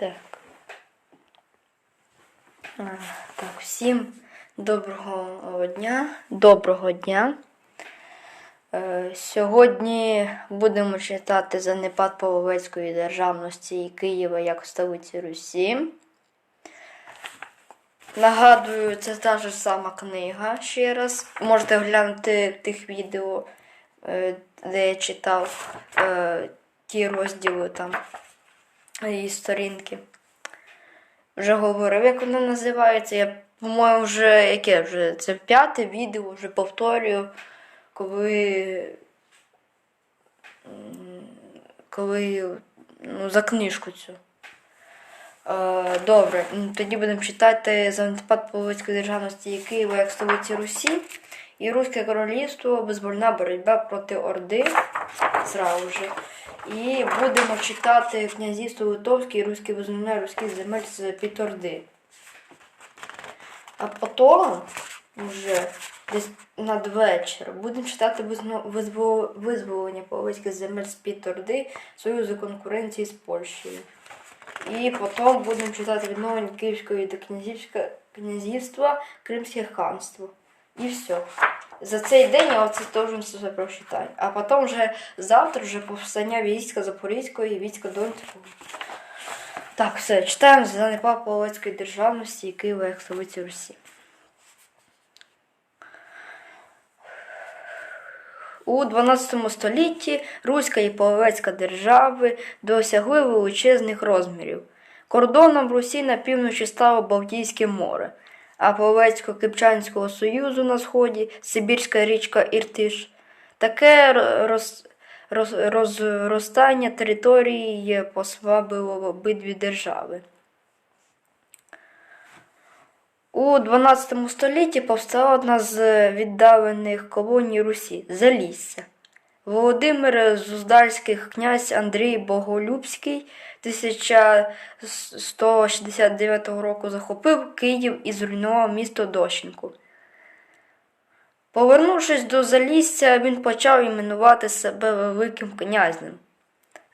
Так. Так, всім доброго дня. Доброго дня. Е, Сьогодні будемо читати занепад Половецької державності і Києва як столиці Русі. Нагадую, це та ж сама книга ще раз. Можете глянути тих відео, е, де я читав е, ті розділи там і сторінки. Вже говорив, як вона називається. Я, по-моєму, вже яке вже це п'яте відео, вже повторюю, коли. коли ну, за книжку цю. Е, Добре, тоді будемо читати занепад Половецької державності і Києва як столиці Русі і Руське королівство, безбольна боротьба проти Орди. Зразу же. І будемо читати князівство Литовське і Руське визнання руських земель з під Орди. А потім, вже десь надвечір, будемо читати визволення половецьких земель з під Орди, союзу конкуренції з Польщею. І потім будемо читати відновлення до князівська- князівства, Кримське ханство. І все. За цей день я оце теж все прочитаю. А потім вже завтра вже повстання війська Запорізького і війська Донецького. Так, все, читаємо занепад Половецької державності і Києва як столиці Русі. У 12 столітті Руська і Половецька держави досягли величезних розмірів. Кордоном Русі на півночі стало Балтійське море, а Половецько-Кипчанського союзу на сході Сибірська річка Іртиш. Таке роз, роз, розростання території послабило обидві держави. У 12 столітті повстала одна з віддалених колоній Русі Залісся. Володимир Зуздальських князь Андрій Боголюбський 1169 року захопив Київ і зруйнував місто Дощенку. Повернувшись до Залісся, він почав іменувати себе Великим князем.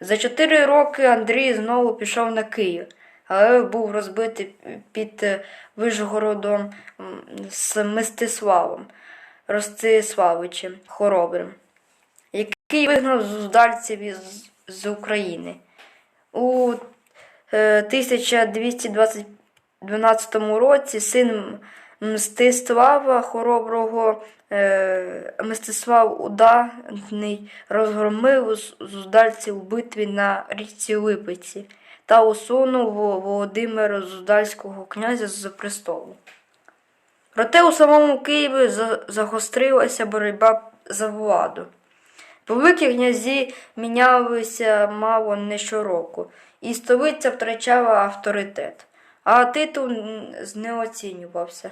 За чотири роки Андрій знову пішов на Київ, але був розбитий під е, Вишгородом м, з Мстиславом Ростиславичем Хоробрим, який вигнав зуздальців із з України. У е, 1212 році син Мстислава Хороброго е, Мстислав Уданий розгромив зуздальців у битві на річці Липиці та усунув Володимира Зуздальського князя з престолу. Проте у самому Києві загострилася боротьба за владу. Великі князі мінялися мало не щороку, і столиця втрачала авторитет, а титул знеоцінювався.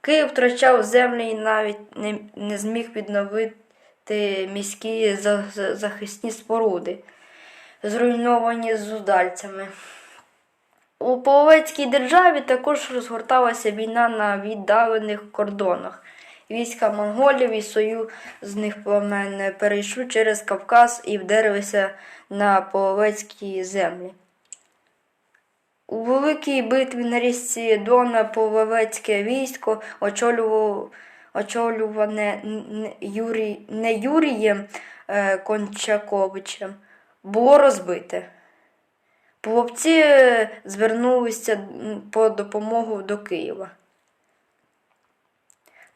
Київ втрачав землі і навіть не, не зміг відновити міські за- за- захисні споруди, зруйновані зудальцями. У Половецькій державі також розгорталася війна на віддалених кордонах. Війська монголів і союзних племен перейшли через Кавказ і вдерлися на половецькі землі. У великій битві на річці Дона половецьке військо очолюване не Юрієм е, Кончаковичем, було розбите. Половці е, звернулися по допомогу до Києва.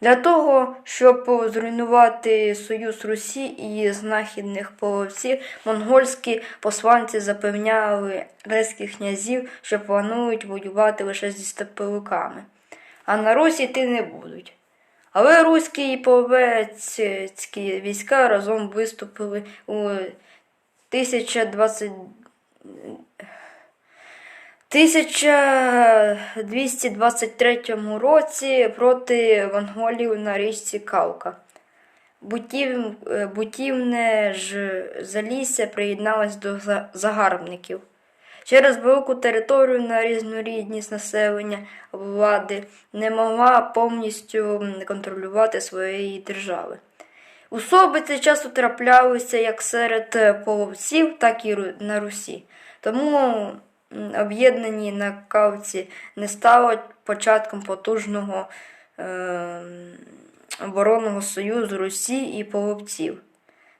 Для того, щоб зруйнувати союз Русі і знахідних половців, монгольські посланці запевняли резьких князів, що планують воювати лише зі степовиками, а на Русі йти не будуть. Але руські і половецькі війська разом виступили у 1020 1223 році проти монголів на річці Калка. Бутів, е, бутівне ж залісся приєдналось до загарбників. Через велику територію на різнорідність населення влади не могла повністю контролювати своєї держави. Особиці часто траплялися як серед половців, так і на Русі. Тому об'єднані на кавці не стало початком потужного е, оборонного союзу Русі і половців.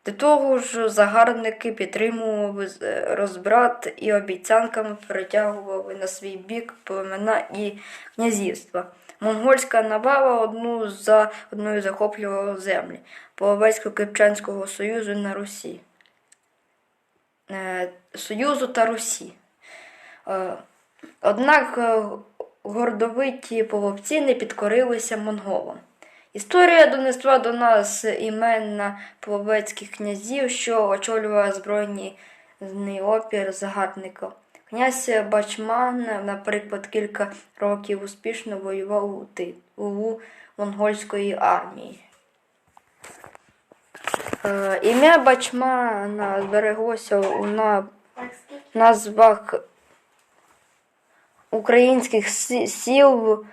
До того ж, загарбники підтримували розбрат і обіцянками перетягували на свій бік племена і князівства. Монгольська навала одну за одною захоплювала землі Половецько-Кипчанського союзу на Русі. Е, Союзу та Русі. Е, Однак е, гордовиті половці не підкорилися монголам. Історія донесла до нас імена половецьких князів, що очолювали збройний опір загарбників. Князь Бачман, наприклад, кілька років успішно воював у монгольської армії. Е, Ім'я Бачмана збереглося у на- назвах українських сіл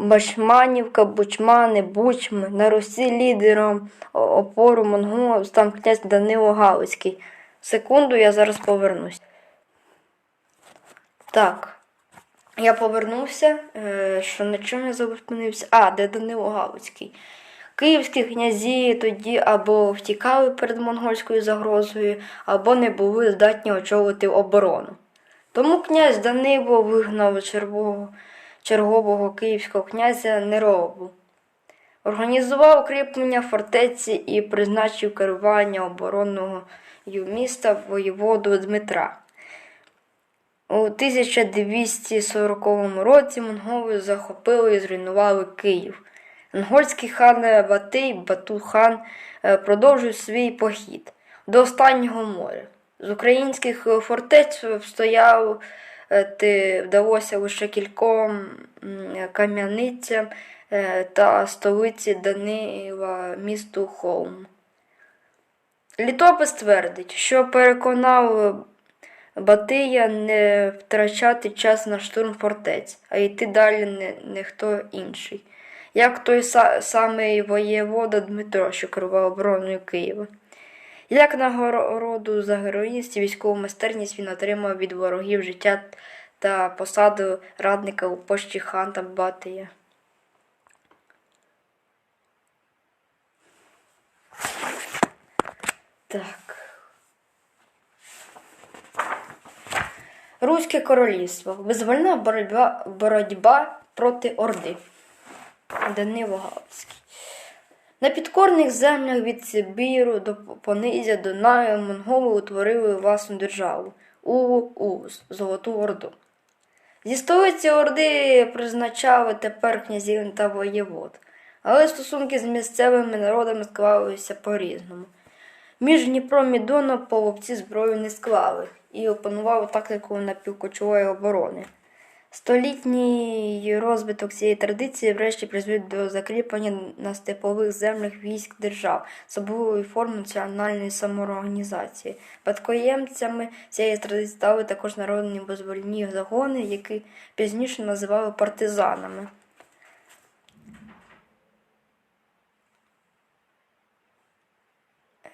Бачманівка, Бучмани, Бучми. На Русі лідером опору монголів став князь Данило Галицький. Секунду, я зараз повернусь. Так. Я повернувся. Е, що на чому я зупинився? А, де Данило Галицький. Київські князі тоді або втікали перед монгольською загрозою, або не були здатні очолити оборону. Тому князь Данило вигнав чергового, чергового київського князя Неробу. Організував укріплення фортеці і призначив керування оборонного міста воєводу Дмитра. У 1240 році монголи захопили і зруйнували Київ. Монгольський хан Батий Бату-хан е, продовжив свій похід до останнього моря. З українських е, фортець встояв е, ти вдалося лише кільком кам'яницям е, та столиці Данила місту Холм. Літопис твердить, що переконав Батия не втрачати час на штурм фортець, а йти далі не, не хто інший. Як той са- самий воєвода Дмитро, що керував обороною Києва. Як нагороду за героїність і військову майстерність він отримав від ворогів життя та посаду радника у пошті ханта Батия. Так. Руське королівство. Визвольна боротьба, боротьба проти Орди. Данило Галицький. На підкорних землях від Сибіру до Понизя Дунаю монголи утворили власну державу Улу-Улус, Золоту Орду. Зі столиці Орди призначали тепер князів та воєвод, але стосунки з місцевими народами склалися по-різному. Між Дніпром і Доном половці зброю не склали і опанували тактику напівкочової оборони. Столітній розвиток цієї традиції врешті призвів до закріплення на степових землях військ держав з особливою формою національної самоорганізації. Спадкоємцями цієї традиції стали також народні визвольні загони, які пізніше називали партизанами.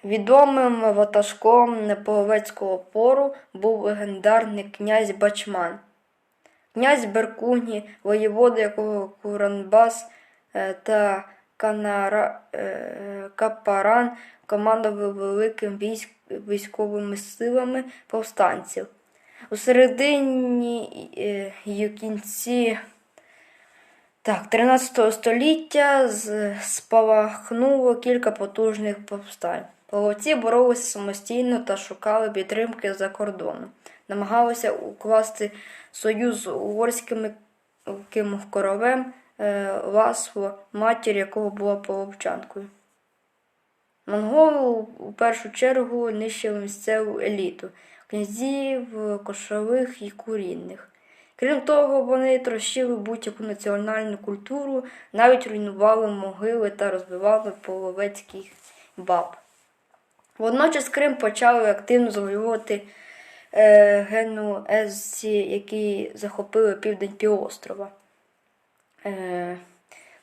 Відомим ватажком неполовецького пору був легендарний князь Бачман. Князь Беркуні, воєвода якого Куранбас е, та Канара, е, Капаран командували великим військ, військовими силами повстанців. У середині е, і кінці так, 13 століття спалахнуло кілька потужних повстань. Половці боролися самостійно та шукали підтримки за кордоном. Намагалися укласти союз з угорським ким королем е, Ласло, матір якого була половчанкою. Монголи у першу чергу нищили місцеву еліту князів, кошових і курінних. Крім того, вони трощили будь-яку національну культуру, навіть руйнували могили та розбивали половецьких баб. Водночас Крим почали активно завоювати е, генуезці, які захопили південь півострова. Е,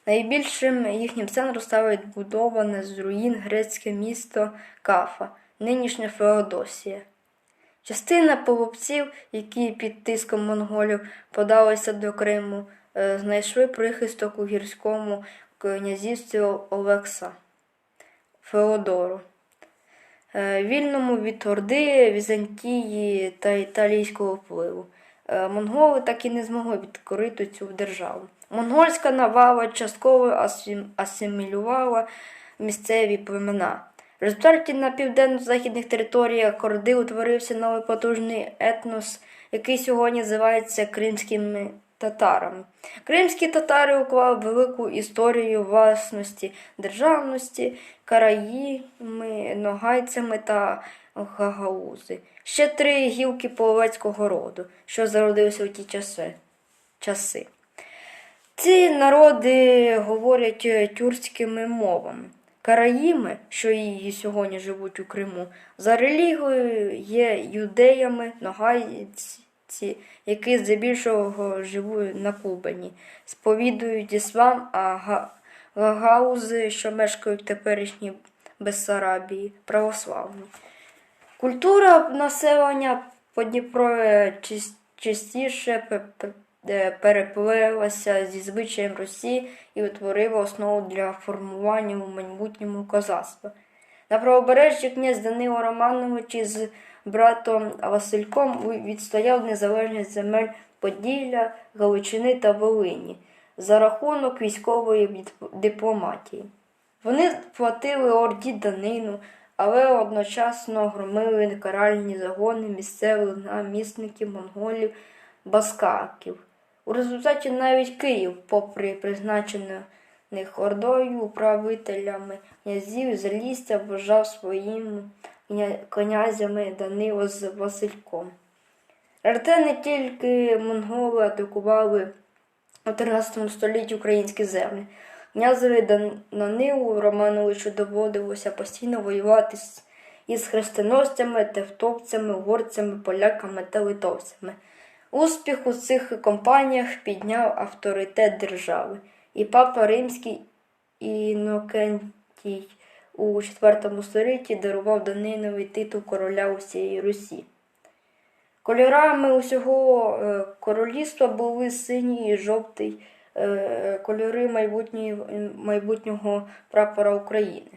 найбільшим їхнім центром стало відбудоване з руїн грецьке місто Кафа, нинішня Феодосія. Частина половців, які під тиском монголів подалися до Криму, е, знайшли прихисток у гірському князівстві Олекса Феодору. Е, Вільному від Орди, Візантії та італійського впливу. Е, Монголи так і не змогли відкорити цю державу. Монгольська навала частково асимілювала місцеві племена. В результаті на південно-західних територіях Орди утворився новий потужний етнос, який сьогодні називається кримськими татарами. Кримські татари уклали велику історію власності державності, караїми, ногайцями та гагаузи. Ще три гілки половецького роду, що зародилися в ті часи. часи. Ці народи говорять тюркськими мовами. Караїми, що і сьогодні живуть у Криму, за релігією є юдеями, ногайці, які здебільшого живуть на Кубані, сповідують іслам, а га- гагаузи, що мешкають в теперішній Бессарабії, православні. Культура населення Подніпров'я частіше е, переплилася зі звичаєм Росії і утворила основу для формування у майбутньому козацтва. На правобережжі князь Данило Романович із братом Васильком відстояв незалежність земель Поділля, Галичини та Волині за рахунок військової дипломатії. Вони платили орді данину, але одночасно громили каральні загони місцевих намісників монголів баскаків. У результаті навіть Київ, попри призначених ордою управителями князів Залістя вважав своїми князями Данило з Васильком. Проте не тільки монголи атакували у 13 столітті українські землі. Князеві Данилу Романовичу доводилося постійно воювати із хрестоносцями, тевтовцями, угорцями, поляками та литовцями. Успіх у цих кампаніях підняв авторитет держави, і папа Римський Інокентій у IV столітті дарував Данинові титул короля усієї Русі. Кольорами усього е, королівства були синій і жовтий е, кольори майбутнього прапора України.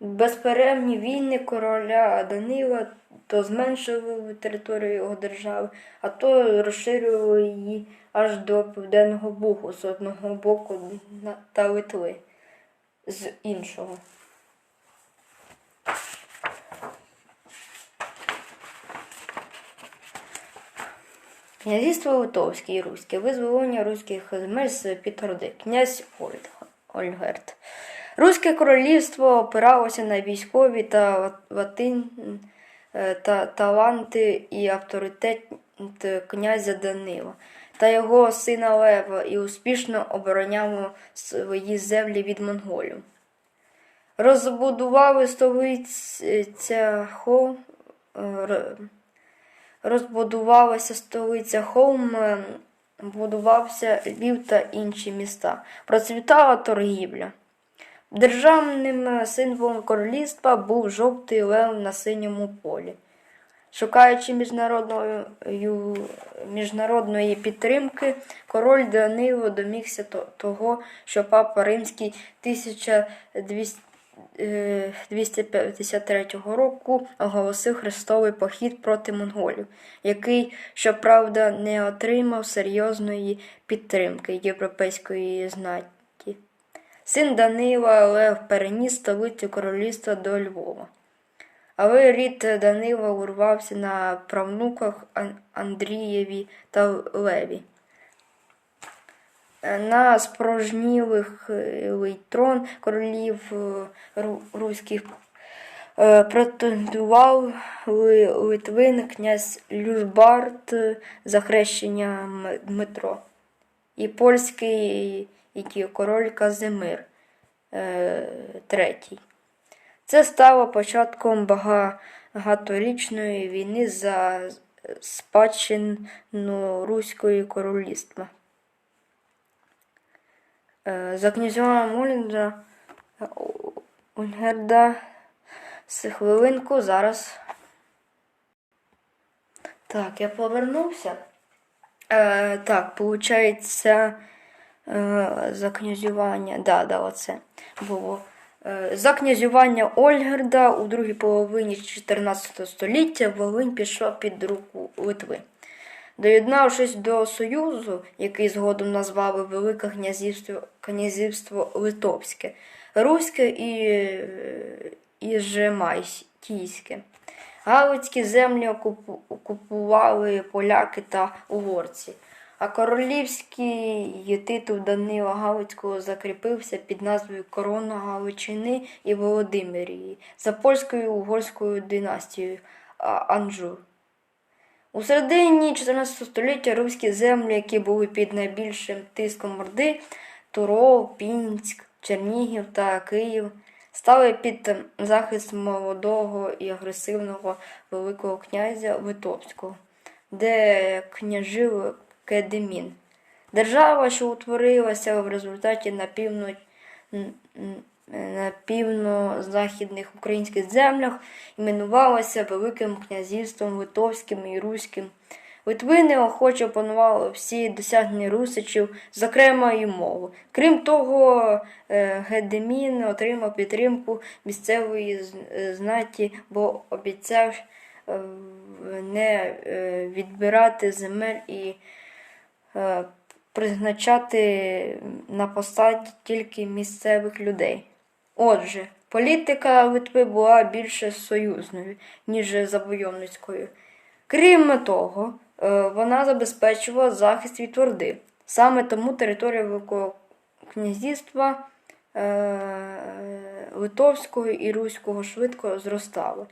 Безперервні війни короля Данила то зменшували територію його держави, а то розширювали її аж до Південного Бугу з одного боку та Литви з іншого. Князівство Литовське і Руське, визволення руських земель з під Орди, князь Ольг- Ольгерт. Руське королівство опиралося на військові та латин, е, та таланти і авторитет князя Данила та його сина Лева і успішно обороняло свої землі від монголів. Розбудували столиця Хо, е, розбудувалася столиця Холм, е, будувався Львів та інші міста. Процвітала торгівля. Державним е, символом королівства був жовтий лев на синьому полі. Шукаючи міжнародної, міжнародної підтримки, король Данило домігся того, що папа Римський 1200 е, 253 року оголосив хрестовий похід проти монголів, який, щоправда, не отримав серйозної підтримки європейської знаті. Син Данила Лев переніс столицю королівства до Львова. Але рід Данила урвався на правнуках Андрієві та Леві. На спорожнілих е, трон королів е, руських е, претендував Литвин князь Люжбард за хрещення Дмитро і польський і король Казимир е, третій. Це стало початком багаторічної війни за спадщину Руської королівства. Е, За князя Молінджа Ольгерда З хвилинку зараз. Так, я повернувся. Е, так, получається е, за князювання. Да, да, оце було. Е, за князювання Ольгерда у другій половині 14 століття Волинь пішла під руку Литви. Доєднавшись до Союзу, який згодом назвали Велике князівство, князівство Литовське, Руське і, е, і Жемайське. Галицькі землі окупували поляки та угорці, а королівський титул Данила Галицького закріпився під назвою Корона Галичини і Володимирії за польською угорською династією Анжур. У середині 14 століття руські землі, які були під найбільшим тиском Орди, Туров, Пінськ, Чернігів та Київ, стали під захист молодого і агресивного Великого князя Литовського, де княжив Кедемін. Держава, що утворилася в результаті на півно... н- н- на півно-західних українських землях, іменувалася Великим князівством Литовським і Руським. Литвини охоче опанували всі досягнення русичів, зокрема і мову. Крім того, е, Гедемін отримав підтримку місцевої е, знаті, бо обіцяв е, не відбирати земель і призначати на посаді тільки місцевих людей. Отже, політика Литви була більше союзною, ніж завойовницькою. Крім того, вона забезпечувала захист від Орди. Саме тому територія Великого князівства е, Литовського і Руського швидко зростала.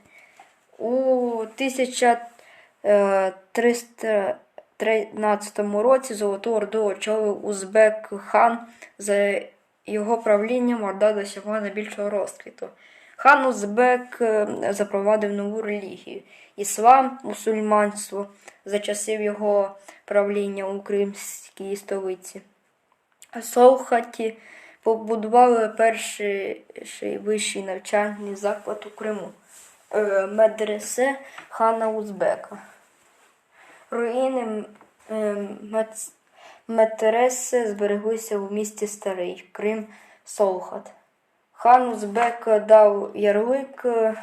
У 1313 році Золоту Орду очолив Узбек хан. За його правлінням Орда досягла найбільшого розквіту. Хан Узбек е, запровадив нову релігію іслам, мусульманство за часів його правління у кримській столиці. Солхаті побудували перший вищий навчальний заклад у Криму е, медресе хана Узбека. Руїни е, медреси збереглися у місті Старий Крим Солхат. Хан Узбек дав ярлик е,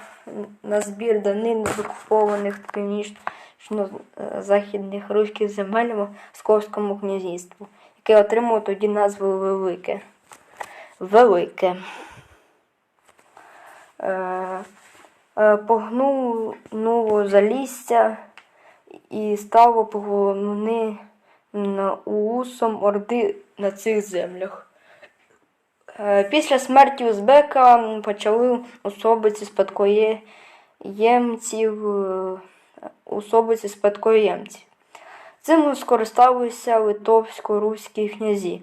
на збір данин з окупованих північно-західних руських земель Московському князівству, яке отримало тоді назву Велике. Велике. Е, е, Погнуло залісся і стало головним уусом Орди на цих землях. Е, Після смерті Узбека почали особиці спадкоємців, е, особиці спадкоємців. Цим скористалися литовсько-руські князі.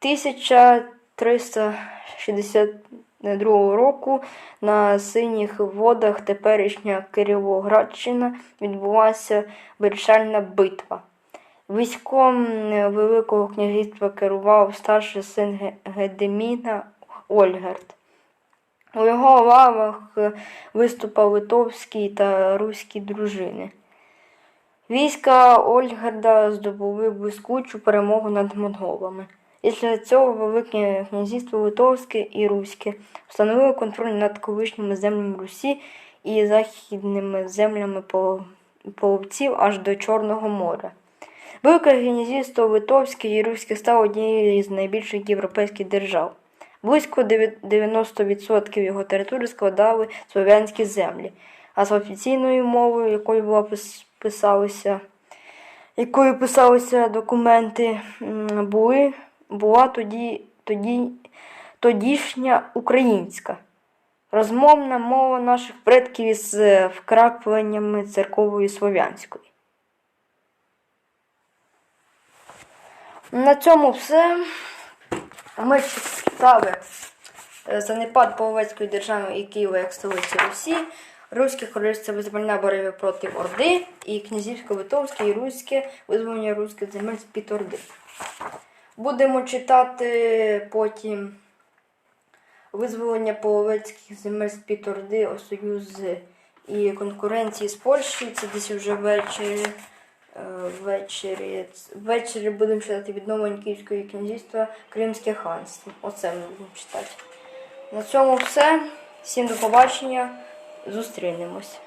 1362 року на синіх водах теперішня Кировоградщина відбулася вирішальна битва. Військом Великого князівства керував старший син Гедеміна Ольгерд. У його лавах е, виступали литовські та руські дружини. Війська Ольгерда здобули блискучу перемогу над монголами. Після цього Велике князівство Литовське і Руське встановило контроль над колишніми землями Русі і західними землями пол- половців аж до Чорного моря. Велике князівство Литовське і Руське стало однією з найбільших європейських держав. Близько 90% його території складали слов'янські землі, а з офіційною мовою, якою була пис- писалися, якою писалися документи, були, була тоді, тоді, тодішня українська. Розмовна мова наших предків із е, вкрапленнями церкової слов'янської. На цьому все. Ми читали е, занепад Половецької держави і Києва як столиці Русі, Руське королівство визвольна боротьба проти Орди і князівсько-литовське і руське визволення руських земель з-під Орди. Будемо читати потім визволення половецьких земель з-під Орди, союз і конкуренції з Польщею. Це десь вже ввечері. Е, Ввечері, ввечері будемо читати відновлення Київського князівства Кримське ханство. Оце ми будемо читати. На цьому все. Всім до побачення. Зустрінемось.